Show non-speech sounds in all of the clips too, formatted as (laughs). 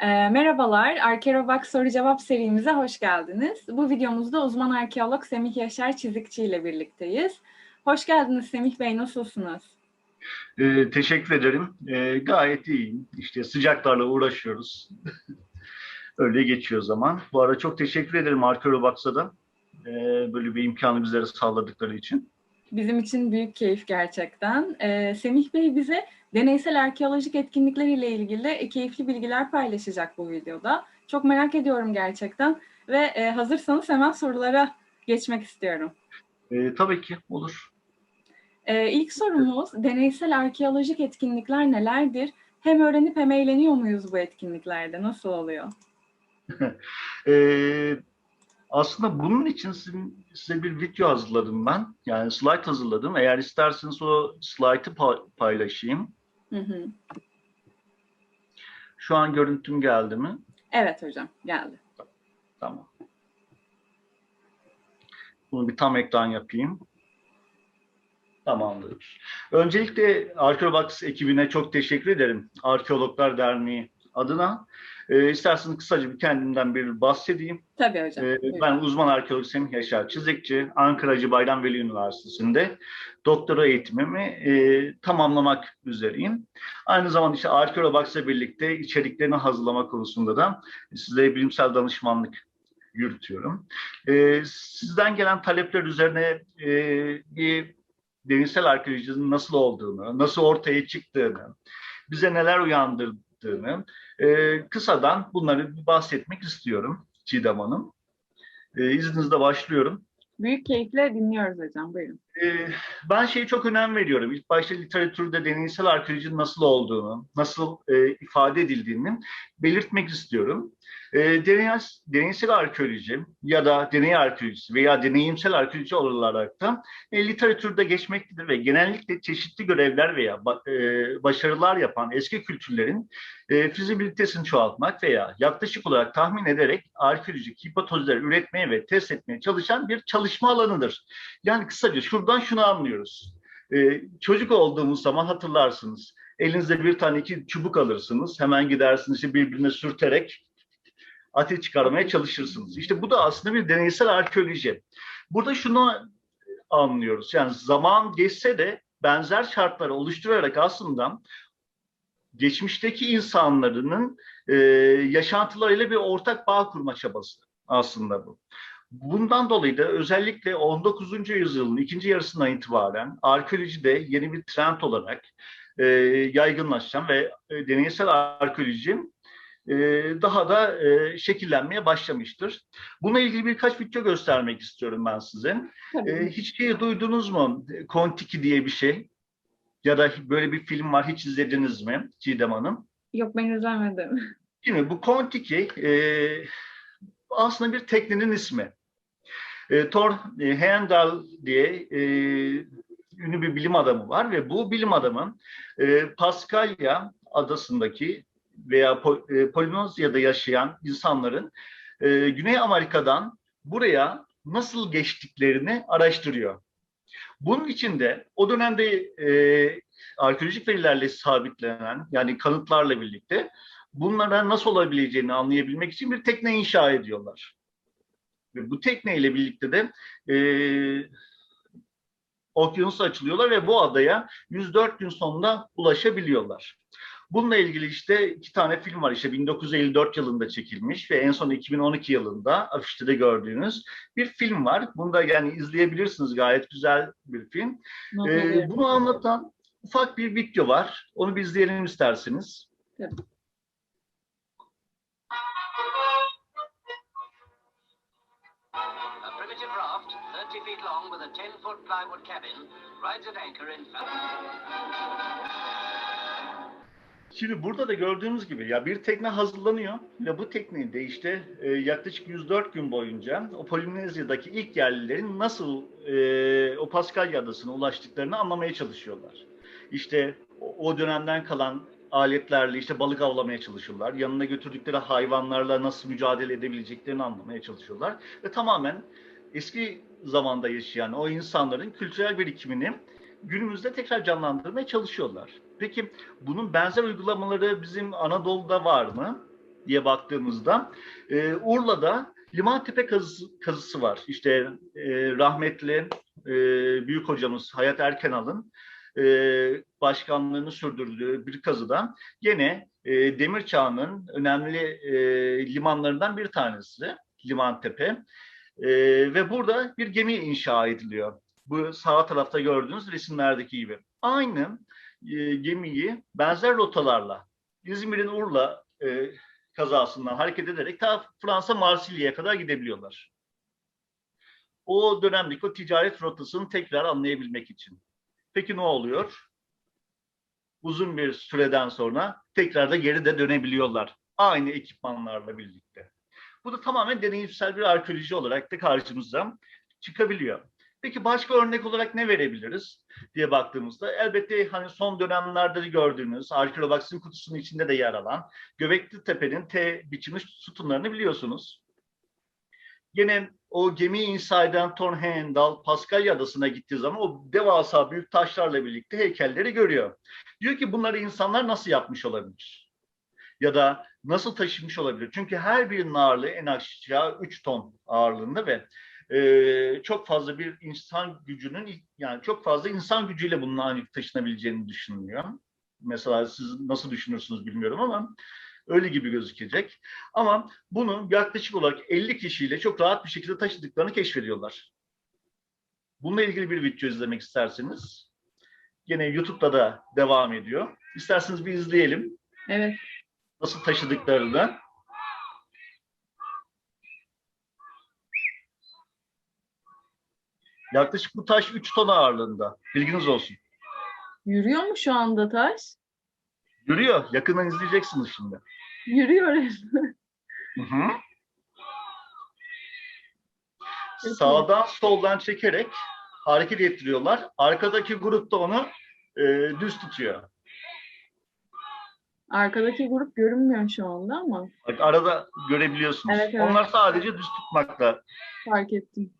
Ee, merhabalar, Arkeobox soru cevap serimize hoş geldiniz. Bu videomuzda uzman arkeolog Semih Yaşar Çizikçi ile birlikteyiz. Hoş geldiniz Semih Bey, nasılsınız? Ee, teşekkür ederim. Ee, gayet iyiyim. İşte sıcaklarla uğraşıyoruz. (laughs) Öyle geçiyor zaman. Bu arada çok teşekkür ederim Arkeobox'a da ee, böyle bir imkanı bizlere sağladıkları için. Bizim için büyük keyif gerçekten. Ee, Semih Bey bize deneysel arkeolojik etkinlikler ile ilgili keyifli bilgiler paylaşacak bu videoda. Çok merak ediyorum gerçekten ve e, hazırsanız hemen sorulara geçmek istiyorum. Ee, tabii ki olur. Ee, ilk sorumuz deneysel arkeolojik etkinlikler nelerdir? Hem öğrenip hem eğleniyor muyuz bu etkinliklerde? Nasıl oluyor? (laughs) Ee, aslında bunun için sizin, size bir video hazırladım ben. Yani slide hazırladım. Eğer isterseniz o pa- paylaşayım. Hı hı. Şu an görüntüm geldi mi? Evet hocam, geldi. Tamam. Bunu bir tam ekran yapayım. Tamamdır. Öncelikle Arkeobox ekibine çok teşekkür ederim. Arkeologlar Derneği adına. Ee, isterseniz kısaca bir kendimden bir bahsedeyim. Tabii hocam. Buyurun. ben uzman arkeolog Semih Yaşar Çizikçi, Ankara Hacı Bayram Veli Üniversitesi'nde doktora eğitimimi e, tamamlamak üzereyim. Aynı zamanda işte Arkeobox'la birlikte içeriklerini hazırlama konusunda da size bilimsel danışmanlık yürütüyorum. Ee, sizden gelen talepler üzerine e, bir deneysel arkeolojinin nasıl olduğunu, nasıl ortaya çıktığını, bize neler uyandırdığını e, kısadan bunları bahsetmek istiyorum Çiğdem Hanım. E, izninizle başlıyorum. Büyük keyifle dinliyoruz hocam. Buyurun. E, ben şeyi çok önem veriyorum. İlk başta literatürde deneysel arkeolojinin nasıl olduğunu, nasıl e, ifade edildiğini belirtmek istiyorum. E, deney, deneysel arkeoloji ya da deney arkeolojisi veya deneyimsel arkeoloji olarak da e, literatürde geçmektedir ve genellikle çeşitli görevler veya e, başarılar yapan eski kültürlerin e, fizibilitesini çoğaltmak veya yaklaşık olarak tahmin ederek arkeolojik hipotezler üretmeye ve test etmeye çalışan bir çalışma alanıdır. Yani kısaca şuradan şunu anlıyoruz. Ee, çocuk olduğumuz zaman hatırlarsınız. Elinizde bir tane iki çubuk alırsınız. Hemen gidersiniz birbirine sürterek ateş çıkarmaya çalışırsınız. İşte bu da aslında bir deneysel arkeoloji. Burada şunu anlıyoruz. Yani zaman geçse de benzer şartları oluşturarak aslında geçmişteki insanların e, yaşantılarıyla bir ortak bağ kurma çabası aslında bu. Bundan dolayı da özellikle 19. yüzyılın ikinci yarısından itibaren arkeolojide yeni bir trend olarak e, yaygınlaşan ve e, deneysel arkeoloji e, daha da e, şekillenmeye başlamıştır. Bununla ilgili birkaç video göstermek istiyorum ben size. Tabii. E, hiç şey duydunuz mu? Kontiki diye bir şey. Ya da böyle bir film var hiç izlediniz mi Çiğdem Hanım? Yok ben izlemedim. Şimdi bu Kontiki aslında bir teknenin ismi. E, Thor e, Heyerdahl diye e, ünlü bir bilim adamı var ve bu bilim adamı e, Paskalya adasındaki veya e, Polinezya'da yaşayan insanların e, Güney Amerika'dan buraya nasıl geçtiklerini araştırıyor. Bunun için de o dönemde e, arkeolojik verilerle sabitlenen yani kanıtlarla birlikte bunlara nasıl olabileceğini anlayabilmek için bir tekne inşa ediyorlar. Ve bu tekneyle birlikte de e, okyanusa açılıyorlar ve bu adaya 104 gün sonunda ulaşabiliyorlar. Bununla ilgili işte iki tane film var işte 1954 yılında çekilmiş ve en son 2012 yılında afişte de gördüğünüz bir film var. Bunu da yani izleyebilirsiniz gayet güzel bir film. Ee, bunu anlatan ufak bir video var. Onu bir izleyelim isterseniz. A with a 10-foot plywood cabin, rides at anchor in Şimdi burada da gördüğünüz gibi ya bir tekne hazırlanıyor ve bu tekneyi de işte e, yaklaşık 104 gün boyunca o Polinezya'daki ilk yerlilerin nasıl e, o Paskalya adasına ulaştıklarını anlamaya çalışıyorlar. İşte o, dönemden kalan aletlerle işte balık avlamaya çalışıyorlar. Yanına götürdükleri hayvanlarla nasıl mücadele edebileceklerini anlamaya çalışıyorlar. Ve tamamen eski zamanda yaşayan o insanların kültürel birikimini günümüzde tekrar canlandırmaya çalışıyorlar. Peki bunun benzer uygulamaları bizim Anadolu'da var mı? diye baktığımızda e, Urla'da Limantepe kazısı, kazısı var. İşte e, rahmetli e, büyük hocamız Hayat Erkenal'ın e, başkanlığını sürdürdüğü bir kazıda gene e, demir çağının önemli e, limanlarından bir tanesi Limantepe. E, ve burada bir gemi inşa ediliyor. Bu sağ tarafta gördüğünüz resimlerdeki gibi. Aynı e, gemiyi benzer rotalarla İzmir'in Urla e, kazasından hareket ederek ta Fransa Marsilya'ya kadar gidebiliyorlar. O dönemdeki o ticaret rotasını tekrar anlayabilmek için. Peki ne oluyor? Uzun bir süreden sonra tekrar da geri de dönebiliyorlar. Aynı ekipmanlarla birlikte. Bu da tamamen deneyimsel bir arkeoloji olarak da karşımıza çıkabiliyor. Peki başka örnek olarak ne verebiliriz diye baktığımızda elbette hani son dönemlerde de gördüğünüz Arkeologs'ın kutusunun içinde de yer alan Göbekli Tepe'nin T biçimi sütunlarını biliyorsunuz. Yine o eden Thorn Heyendal Paskalya Adası'na gittiği zaman o devasa büyük taşlarla birlikte heykelleri görüyor. Diyor ki bunları insanlar nasıl yapmış olabilir? Ya da nasıl taşımış olabilir? Çünkü her birinin ağırlığı en aşağı 3 ton ağırlığında ve e, çok fazla bir insan gücünün yani çok fazla insan gücüyle bunun ancak taşınabileceğini düşünülüyor. Mesela siz nasıl düşünürsünüz bilmiyorum ama öyle gibi gözükecek. Ama bunu yaklaşık olarak 50 kişiyle çok rahat bir şekilde taşıdıklarını keşfediyorlar. Bununla ilgili bir video izlemek isterseniz yine YouTube'da da devam ediyor. İsterseniz bir izleyelim. Evet. Nasıl taşıdıklarını. Yaklaşık bu taş 3 ton ağırlığında. Bilginiz olsun. Yürüyor mu şu anda taş? Yürüyor. Yakından izleyeceksiniz şimdi. Yürüyor resmen. (laughs) Hı hı. Peki. Sağdan soldan çekerek hareket ettiriyorlar. Arkadaki grup da onu e, düz tutuyor. Arkadaki grup görünmüyor şu anda ama Bak arada görebiliyorsunuz. Evet, evet. Onlar sadece düz tutmakla. fark ettim.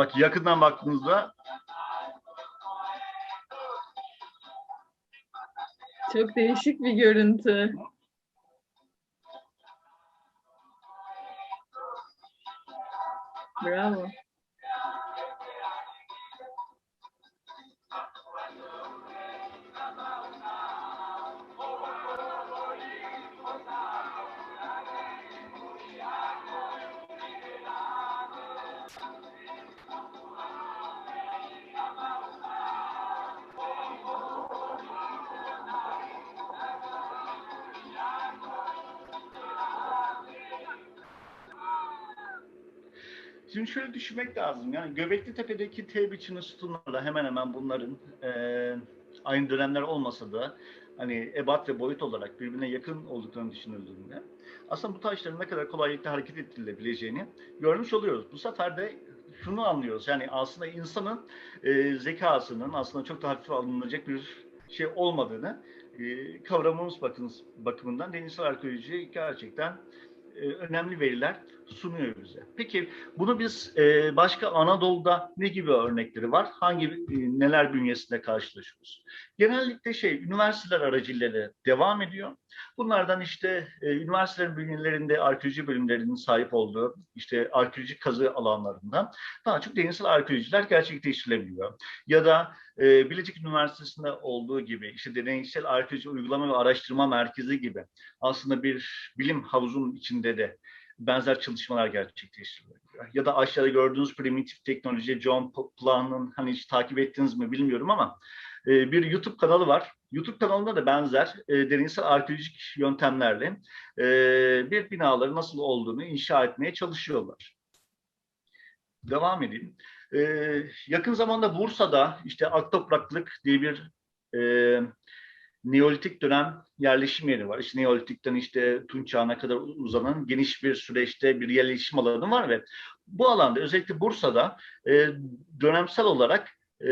Bak yakından baktığınızda Çok değişik bir görüntü. Bravo. Şimdi şöyle düşünmek lazım. Yani Göbekli Tepe'deki T biçimli sütunlarla hemen hemen bunların e, aynı dönemler olmasa da hani ebat ve boyut olarak birbirine yakın olduklarını düşünüldüğünde aslında bu taşların ne kadar kolaylıkla hareket ettirilebileceğini görmüş oluyoruz. Bu sefer de şunu anlıyoruz. Yani aslında insanın e, zekasının aslında çok da hafife alınacak bir şey olmadığını e, kavramamız bakınız, bakımından denizsel arkeoloji gerçekten önemli veriler sunuyor bize. Peki bunu biz e, başka Anadolu'da ne gibi örnekleri var? Hangi e, neler bünyesinde karşılaşıyoruz? Genellikle şey üniversiteler aracılığıyla devam ediyor. Bunlardan işte e, üniversitelerin bünyelerinde arkeoloji bölümlerinin sahip olduğu işte arkeoloji kazı alanlarında daha çok denizsel arkeolojiler gerçekleştirilebiliyor. Ya da e, Bilecik Üniversitesi'nde olduğu gibi işte deneysel arkeoloji uygulama ve araştırma merkezi gibi aslında bir bilim havuzunun içinde de benzer çalışmalar gerçekleştiriliyor. Ya da aşağıda gördüğünüz primitif teknoloji John Plan'ın hani hiç takip ettiniz mi bilmiyorum ama e, bir YouTube kanalı var. YouTube kanalında da benzer e, deneysel arkeolojik yöntemlerle e, bir binaların nasıl olduğunu inşa etmeye çalışıyorlar. Devam edeyim. E, yakın zamanda Bursa'da işte Aktopraklık diye bir e, Neolitik dönem yerleşim yeri var. İşte Neolitik'ten işte Tunç çağına kadar uzanan geniş bir süreçte bir yerleşim alanı var ve bu alanda özellikle Bursa'da e, dönemsel olarak e,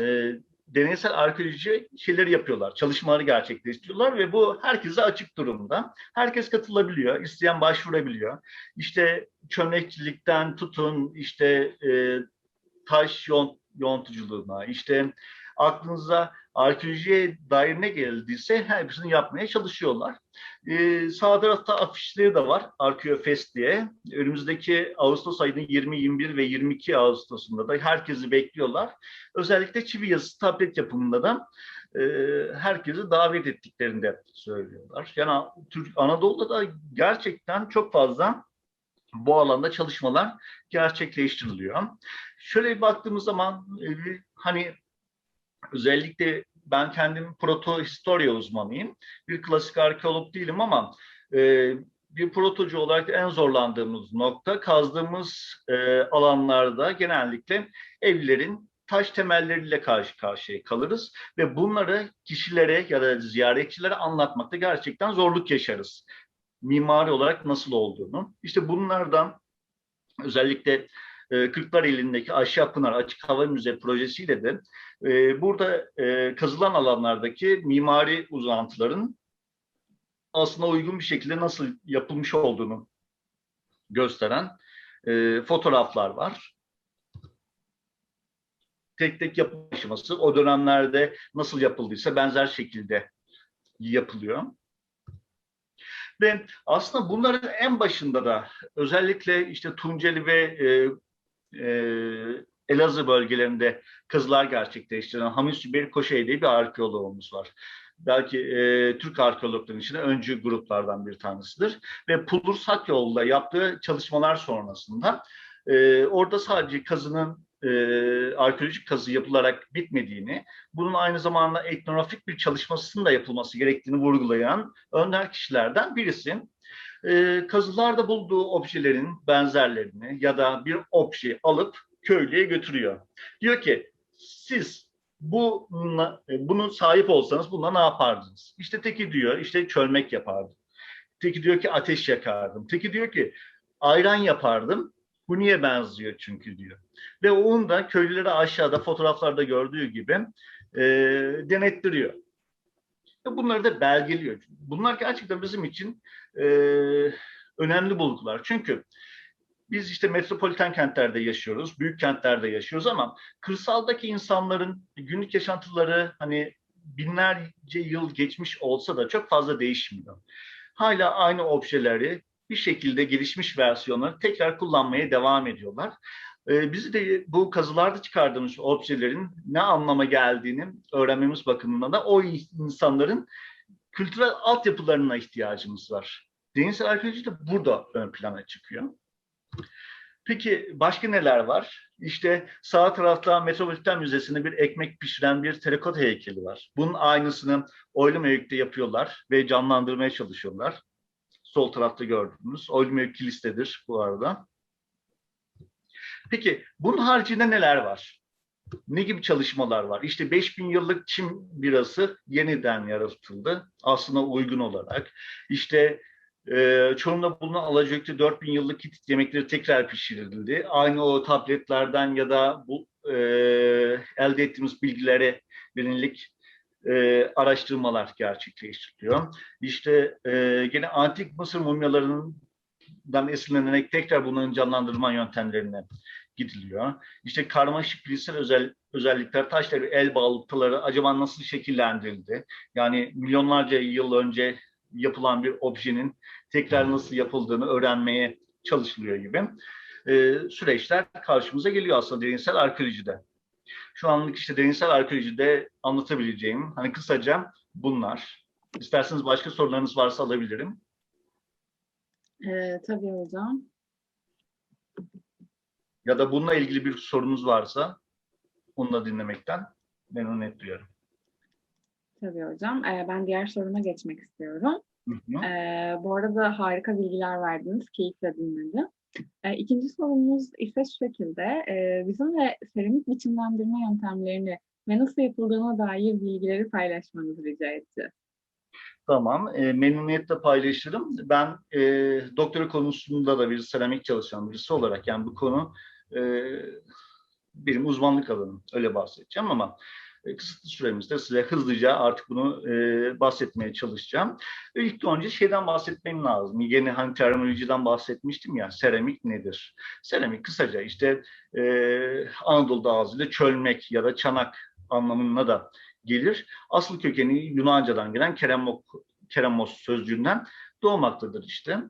e, deneysel arkeoloji şeyleri yapıyorlar, çalışmaları gerçekleştiriyorlar ve bu herkese açık durumda. Herkes katılabiliyor, isteyen başvurabiliyor. İşte çömlekçilikten tutun, işte e, taş yont, yontuculuğuna, işte aklınıza arkeolojiye dair ne geldiyse hepsini yapmaya çalışıyorlar. Ee, sağ tarafta afişleri de var, Arkeofest diye. Önümüzdeki Ağustos ayının 20, 21 ve 22 Ağustos'unda da herkesi bekliyorlar. Özellikle çivi yazısı tablet yapımında da e, herkesi davet ettiklerini de söylüyorlar. Yani Türk Anadolu'da da gerçekten çok fazla bu alanda çalışmalar gerçekleştiriliyor. Şöyle bir baktığımız zaman e, hani özellikle ben kendim protohistorya uzmanıyım. Bir klasik arkeolog değilim ama e, bir protocu olarak en zorlandığımız nokta kazdığımız e, alanlarda genellikle evlerin taş temelleriyle karşı karşıya kalırız ve bunları kişilere ya da ziyaretçilere anlatmakta gerçekten zorluk yaşarız. Mimari olarak nasıl olduğunu. İşte bunlardan özellikle Kırklar elindeki Aşağı Pınar Açık Hava Müze projesiyle de e, burada e, kazılan alanlardaki mimari uzantıların aslında uygun bir şekilde nasıl yapılmış olduğunu gösteren e, fotoğraflar var. Tek tek yapım aşaması o dönemlerde nasıl yapıldıysa benzer şekilde yapılıyor. Ve aslında bunların en başında da özellikle işte Tunceli ve e, e, Elazığ bölgelerinde kazılar gerçekleştiren Hamit Zübeyir Koşey diye bir arkeoloğumuz var. Belki e, Türk arkeologların içinde öncü gruplardan bir tanesidir. Ve Pulur Sakyolu'da yaptığı çalışmalar sonrasında e, orada sadece kazının e, arkeolojik kazı yapılarak bitmediğini, bunun aynı zamanda etnografik bir çalışmasının da yapılması gerektiğini vurgulayan önder kişilerden birisi e, kazılarda bulduğu objelerin benzerlerini ya da bir obje alıp köylüye götürüyor. Diyor ki siz bu bunun sahip olsanız buna ne yapardınız? İşte teki diyor işte çölmek yapardım. Teki diyor ki ateş yakardım. Teki diyor ki ayran yapardım. Bu niye benziyor çünkü diyor. Ve onu da köylülere aşağıda fotoğraflarda gördüğü gibi e, denettiriyor. Bunları da belgeliyor. Bunlar gerçekten bizim için e, önemli bulgular. Çünkü biz işte metropoliten kentlerde yaşıyoruz, büyük kentlerde yaşıyoruz ama kırsaldaki insanların günlük yaşantıları hani binlerce yıl geçmiş olsa da çok fazla değişmiyor. Hala aynı objeleri bir şekilde gelişmiş versiyonları tekrar kullanmaya devam ediyorlar. Ee, bizi de bu kazılarda çıkardığımız objelerin ne anlama geldiğini öğrenmemiz bakımından da o insanların kültürel altyapılarına ihtiyacımız var. Deneysel arkeoloji de burada ön plana çıkıyor. Peki başka neler var? İşte sağ tarafta Metropolitan Müzesi'nde bir ekmek pişiren bir terakota heykeli var. Bunun aynısını Oylumöyük'te yapıyorlar ve canlandırmaya çalışıyorlar. Sol tarafta gördüğünüz Oylumöyük kilistedir bu arada. Peki bunun haricinde neler var? Ne gibi çalışmalar var? İşte 5000 yıllık Çin birası yeniden yaratıldı. Aslında uygun olarak. İşte e, Çorum'da bulunan Alacak'ta 4000 yıllık Hitit yemekleri tekrar pişirildi. Aynı o tabletlerden ya da bu e, elde ettiğimiz bilgilere yönelik e, araştırmalar gerçekleştiriliyor. İşte e, gene antik Mısır mumyalarından esinlenerek tekrar bunların canlandırma yöntemlerine gidiliyor. İşte karmaşık bilgisayar özel, özellikler, taşları, el bağlantıları acaba nasıl şekillendirildi? Yani milyonlarca yıl önce yapılan bir objenin tekrar nasıl yapıldığını öğrenmeye çalışılıyor gibi e, süreçler karşımıza geliyor aslında deneysel arkeolojide. Şu anlık işte deneysel arkeolojide anlatabileceğim hani kısaca bunlar. İsterseniz başka sorularınız varsa alabilirim. Ee, tabii hocam. Ya da bununla ilgili bir sorunuz varsa onu da dinlemekten memnuniyet duyuyorum. Tabii hocam. Ee, ben diğer soruma geçmek istiyorum. Hı hı. Ee, bu arada harika bilgiler verdiniz. Keyifle dinledim. Ee, ikinci sorumuz ise şu şekilde. Ee, bizimle seramik biçimlendirme yöntemlerini ve nasıl yapıldığına dair bilgileri paylaşmanızı rica edeceğiz. Tamam, e, memnuniyetle paylaşırım. Ben e, doktora konusunda da bir seramik çalışan birisi olarak yani bu konu e, benim uzmanlık alanım. Öyle bahsedeceğim ama e, kısıtlı süremizde size hızlıca artık bunu e, bahsetmeye çalışacağım. İlk önce şeyden bahsetmem lazım. Yeni hani terminolojiden bahsetmiştim ya, seramik nedir? Seramik kısaca işte e, Anadolu'da ağzıyla çölmek ya da çanak anlamına da gelir. Asıl kökeni Yunanca'dan gelen keremos, keremos sözcüğünden doğmaktadır işte.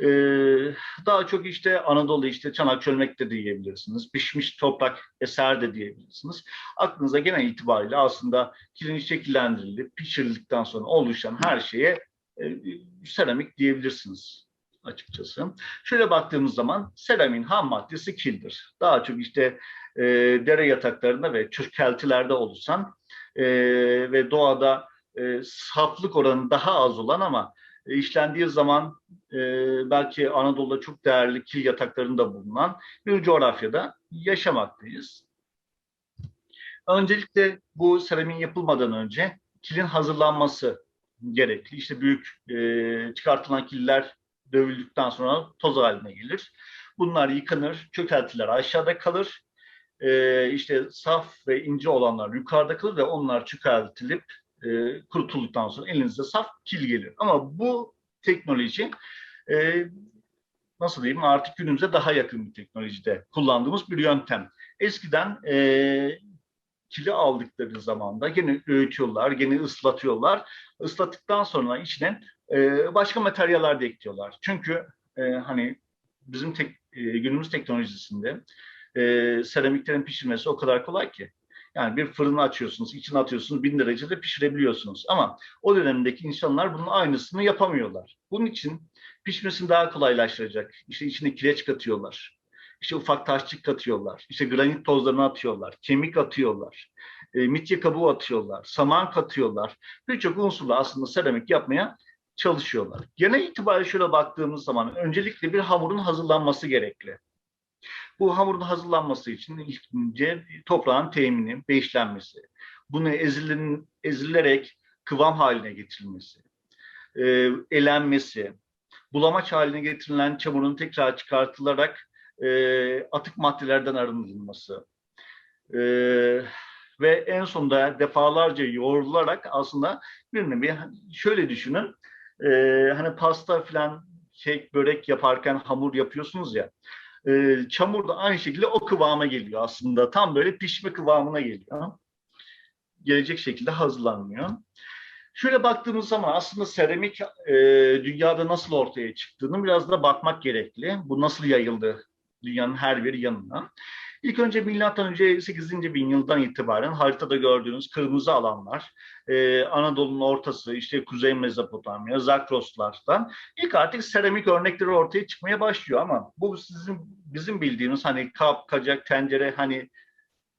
Ee, daha çok işte Anadolu işte çanak çölmek de diyebilirsiniz. Pişmiş toprak eser de diyebilirsiniz. Aklınıza genel itibariyle aslında kilin şekillendirilip pişirildikten sonra oluşan her şeye e, seramik diyebilirsiniz açıkçası. Şöyle baktığımız zaman seramin ham maddesi kildir. Daha çok işte e, dere yataklarında ve çökeltilerde oluşan e, ve doğada e, saflık oranı daha az olan ama işlendiği zaman e, belki Anadolu'da çok değerli kil yataklarında bulunan bir coğrafyada yaşamaktayız. Öncelikle bu seramin yapılmadan önce kilin hazırlanması gerekli. İşte büyük e, çıkartılan killer dövüldükten sonra toz haline gelir. Bunlar yıkanır, çökeltiler aşağıda kalır. E, işte saf ve ince olanlar yukarıda kalır ve onlar çökeltilip e, kurutulduktan sonra elinizde saf kil gelir. Ama bu teknoloji e, nasıl diyeyim artık günümüze daha yakın bir teknolojide kullandığımız bir yöntem. Eskiden e, kili aldıkları zaman da gene öğütüyorlar, gene ıslatıyorlar. Islattıktan sonra içine e, başka materyaller de ekliyorlar. Çünkü e, hani bizim tek, e, günümüz teknolojisinde e, seramiklerin pişirmesi o kadar kolay ki. Yani bir fırını açıyorsunuz, içine atıyorsunuz, bin derecede pişirebiliyorsunuz. Ama o dönemdeki insanlar bunun aynısını yapamıyorlar. Bunun için pişmesini daha kolaylaştıracak. İşte içine kireç katıyorlar. İşte ufak taşçık katıyorlar. İşte granit tozlarını atıyorlar. Kemik atıyorlar. E, mitye kabuğu atıyorlar. Saman katıyorlar. Birçok unsurla aslında seramik yapmaya çalışıyorlar. Genel itibariyle şöyle baktığımız zaman öncelikle bir hamurun hazırlanması gerekli. Bu hamurun hazırlanması için önce toprağın temini, beşlenmesi, bunu ezilin, ezilerek kıvam haline getirilmesi, e, elenmesi, bulamaç haline getirilen çamurun tekrar çıkartılarak e, atık maddelerden arındırılması e, ve en sonunda defalarca yoğrularak aslında bir nevi şöyle düşünün, e, hani pasta falan kek, börek yaparken hamur yapıyorsunuz ya, e, çamur da aynı şekilde o kıvama geliyor aslında. Tam böyle pişme kıvamına geliyor. Gelecek şekilde hazırlanmıyor. Şöyle baktığımız zaman aslında seramik e, dünyada nasıl ortaya çıktığını biraz da bakmak gerekli. Bu nasıl yayıldı dünyanın her bir yanına. İlk önce milattan önce 8. bin yıldan itibaren haritada gördüğünüz kırmızı alanlar, e, Anadolu'nun ortası, işte Kuzey Mezopotamya, Zakroslardan ilk artık seramik örnekleri ortaya çıkmaya başlıyor ama bu sizin bizim bildiğimiz hani kap, kacak, tencere hani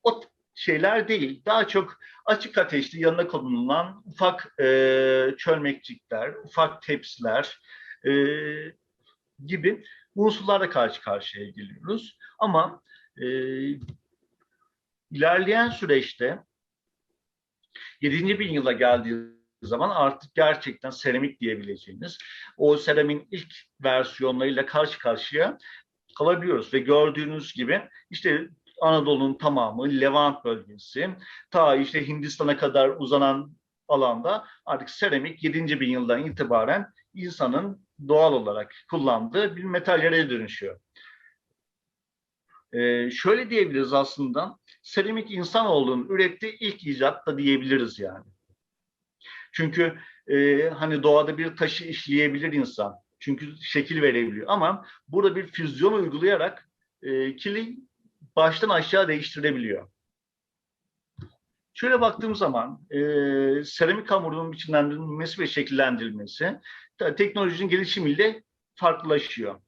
o şeyler değil. Daha çok açık ateşli yanına konulan ufak e, çölmekçikler, ufak tepsiler e, gibi unsurlarla karşı karşıya geliyoruz. Ama e, ilerleyen süreçte 7. bin yıla geldiği zaman artık gerçekten seramik diyebileceğiniz o seramin ilk versiyonlarıyla karşı karşıya kalabiliyoruz ve gördüğünüz gibi işte Anadolu'nun tamamı, Levant bölgesi, ta işte Hindistan'a kadar uzanan alanda artık seramik 7. bin yıldan itibaren insanın doğal olarak kullandığı bir metallere dönüşüyor. Ee, şöyle diyebiliriz aslında, seramik insanoğlunun ürettiği ilk icat da diyebiliriz yani. Çünkü e, hani doğada bir taşı işleyebilir insan. Çünkü şekil verebiliyor. Ama burada bir füzyon uygulayarak e, kili baştan aşağı değiştirebiliyor. Şöyle baktığım zaman e, seramik hamurunun biçimlendirilmesi ve şekillendirilmesi teknolojinin gelişimiyle farklılaşıyor,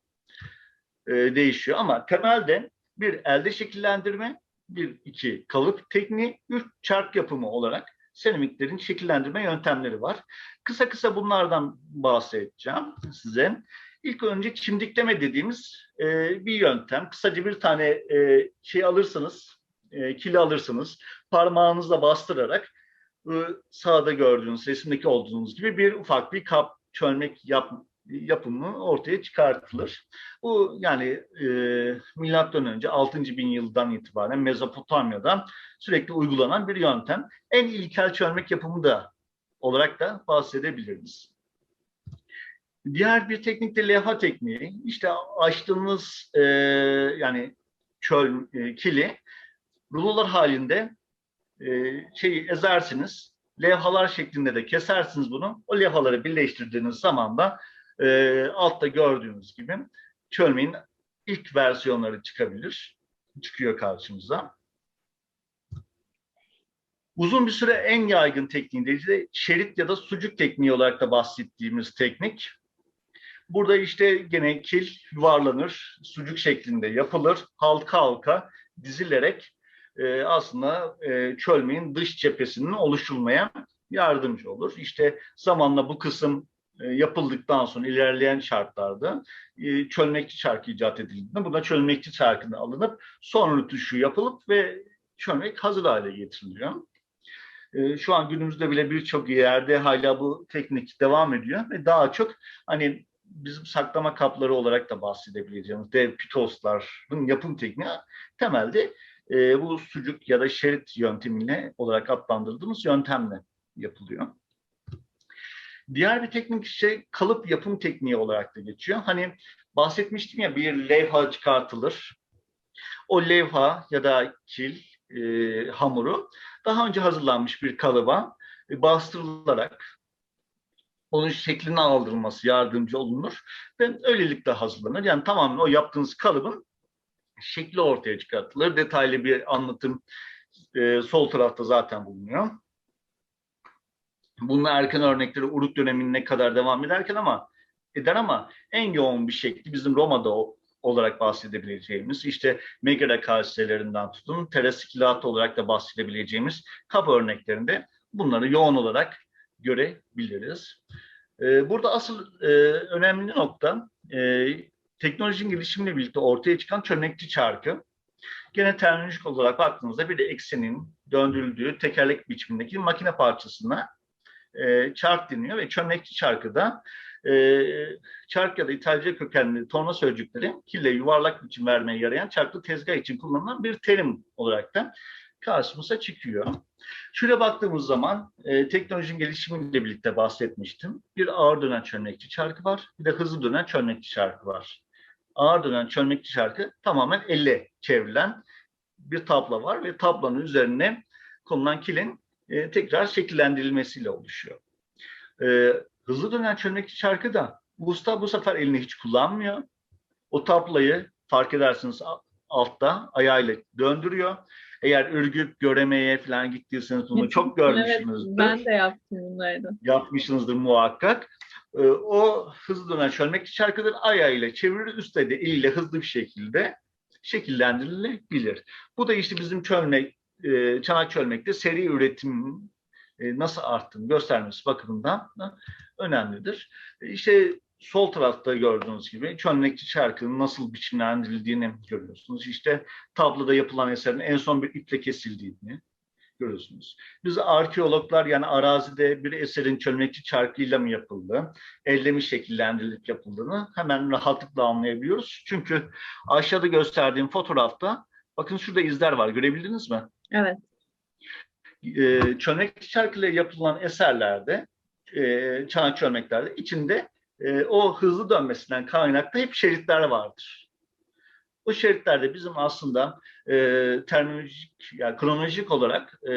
e, değişiyor. Ama temelde bir elde şekillendirme, bir iki kalıp tekniği, üç çark yapımı olarak seramiklerin şekillendirme yöntemleri var. Kısa kısa bunlardan bahsedeceğim size. İlk önce çimdikleme dediğimiz e, bir yöntem. Kısaca bir tane e, şey alırsanız, e, kili alırsınız, parmağınızla bastırarak ıı, sağda gördüğünüz resimdeki olduğunuz gibi bir ufak bir kap çölmek yap, yapımı ortaya çıkartılır. Bu yani e, milattan önce 6. bin yıldan itibaren Mezopotamya'da sürekli uygulanan bir yöntem. En ilkel çölmek yapımı da olarak da bahsedebiliriz. Diğer bir teknik de levha tekniği. İşte açtığımız e, yani çöl e, kili rulolar halinde e, şeyi ezersiniz. Levhalar şeklinde de kesersiniz bunu. O levhaları birleştirdiğiniz zaman da e, altta gördüğünüz gibi çölmeyin ilk versiyonları çıkabilir. Çıkıyor karşımıza. Uzun bir süre en yaygın tekniği de şerit ya da sucuk tekniği olarak da bahsettiğimiz teknik. Burada işte gene kil yuvarlanır, sucuk şeklinde yapılır, halka halka dizilerek e, aslında e, çölmeyin dış cephesinin oluşturulmaya yardımcı olur. İşte zamanla bu kısım yapıldıktan sonra ilerleyen şartlarda e, çölmekçi çarkı icat edildiğinde buna çölmekçi çarkını alınıp son rütuşu yapılıp ve çölmek hazır hale getiriliyor. E, şu an günümüzde bile birçok yerde hala bu teknik devam ediyor ve daha çok hani bizim saklama kapları olarak da bahsedebileceğimiz dev pitosların yapım tekniği temelde e, bu sucuk ya da şerit yöntemiyle olarak adlandırdığımız yöntemle yapılıyor. Diğer bir teknik işte kalıp yapım tekniği olarak da geçiyor. Hani bahsetmiştim ya bir levha çıkartılır. O levha ya da kil e, hamuru daha önce hazırlanmış bir kalıba e, bastırılarak onun şeklini aldırılması yardımcı olunur ve öylelikle hazırlanır. Yani tamamen o yaptığınız kalıbın şekli ortaya çıkartılır. Detaylı bir anlatım e, sol tarafta zaten bulunuyor. Bunun erken örnekleri Uruk dönemine kadar devam ederken ama eder ama en yoğun bir şekli bizim Roma'da olarak bahsedebileceğimiz işte Megara kaselerinden tutun terasikilat olarak da bahsedebileceğimiz kap örneklerinde bunları yoğun olarak görebiliriz. Ee, burada asıl e, önemli nokta e, teknolojinin gelişimiyle birlikte ortaya çıkan çömlekçi çarkı. Gene terminolojik olarak baktığımızda bir de eksenin döndürüldüğü tekerlek biçimindeki makine parçasına e, çark deniyor ve çömlekçi çarkı da e, çark ya da İtalya kökenli torna sözcükleri kille yuvarlak biçim vermeye yarayan çarklı tezgah için kullanılan bir terim olarak da karşımıza çıkıyor. Şöyle baktığımız zaman e, teknolojinin gelişimiyle birlikte bahsetmiştim. Bir ağır dönen çömlekçi çarkı var, bir de hızlı dönen çömlekçi çarkı var. Ağır dönen çömlekçi çarkı tamamen elle çevrilen bir tablo var ve tablonun üzerine konulan kilin e, tekrar şekillendirilmesiyle oluşuyor. E, hızlı dönen çömlekçi çarkı da usta bu sefer elini hiç kullanmıyor. O tablayı fark edersiniz altta ayağıyla döndürüyor. Eğer ürgüp göremeye falan gittiyseniz bunu çok (laughs) görmüşsünüzdür. Evet, ben de yaptım bunları. Yapmışsınızdır muhakkak. Ee, o hızlı dönen çölmekçi çarkıdır ayağıyla çevirir, üstte de eliyle hızlı bir şekilde şekillendirilebilir. Bu da işte bizim çölmek, e, çanak çölmekte seri üretimin e, nasıl arttığını göstermesi bakımından da önemlidir. E, İşte sol tarafta gördüğünüz gibi çömlekçi çarkının nasıl biçimlendirildiğini görüyorsunuz. İşte tabloda yapılan eserin en son bir iple kesildiğini görüyorsunuz. Biz arkeologlar yani arazide bir eserin çömlekçi çarkıyla mı yapıldı, elle mi şekillendirilip yapıldığını hemen rahatlıkla anlayabiliyoruz. Çünkü aşağıda gösterdiğim fotoğrafta bakın şurada izler var görebildiniz mi? Evet. e, çömlekçi çarkıyla yapılan eserlerde, e, çanak çömleklerde içinde e, o hızlı dönmesinden kaynaklı hep şeritler vardır. Bu şeritlerde bizim aslında e, terminolojik, yani kronolojik olarak e,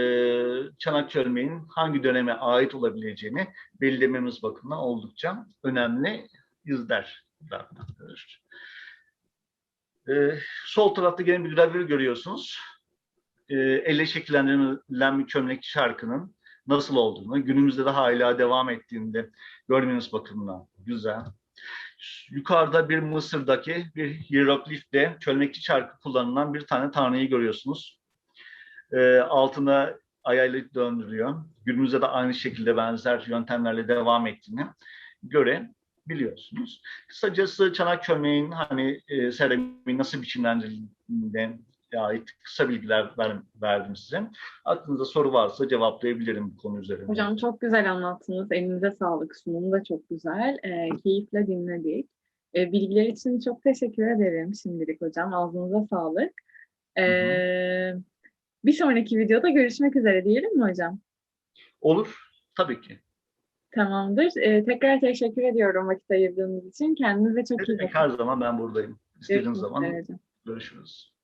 çanak çölmeğin hangi döneme ait olabileceğini belirlememiz bakımından oldukça önemli izler. E, sol tarafta gene bir gravür görüyorsunuz e, elle şekillendirilen bir çömlekçi şarkının nasıl olduğunu, günümüzde de hala devam ettiğinde görmeniz bakımından güzel. Yukarıda bir Mısır'daki bir hieroglifte çölmekçi çarkı kullanılan bir tane tanrıyı görüyorsunuz. E, altına ayağıyla döndürüyor. Günümüzde de aynı şekilde benzer yöntemlerle devam ettiğini görebiliyorsunuz. Kısacası çanak çömleğin hani e, seramiğin nasıl biçimlendirildiğinden ait kısa bilgiler ver- verdim size. Aklınızda soru varsa cevaplayabilirim bu konu üzerinde. Hocam çok güzel anlattınız. Elinize sağlık. Sunum da çok güzel. Ee, keyifle dinledik. Ee, bilgiler için çok teşekkür ederim şimdilik hocam. Ağzınıza sağlık. Ee, bir sonraki videoda görüşmek üzere diyelim mi hocam? Olur, tabii ki. Tamamdır. Ee, tekrar teşekkür ediyorum vakit ayırdığınız için. Kendinize çok iyi bakın. Her zaman ben buradayım. İstediğiniz zaman hocam. görüşürüz.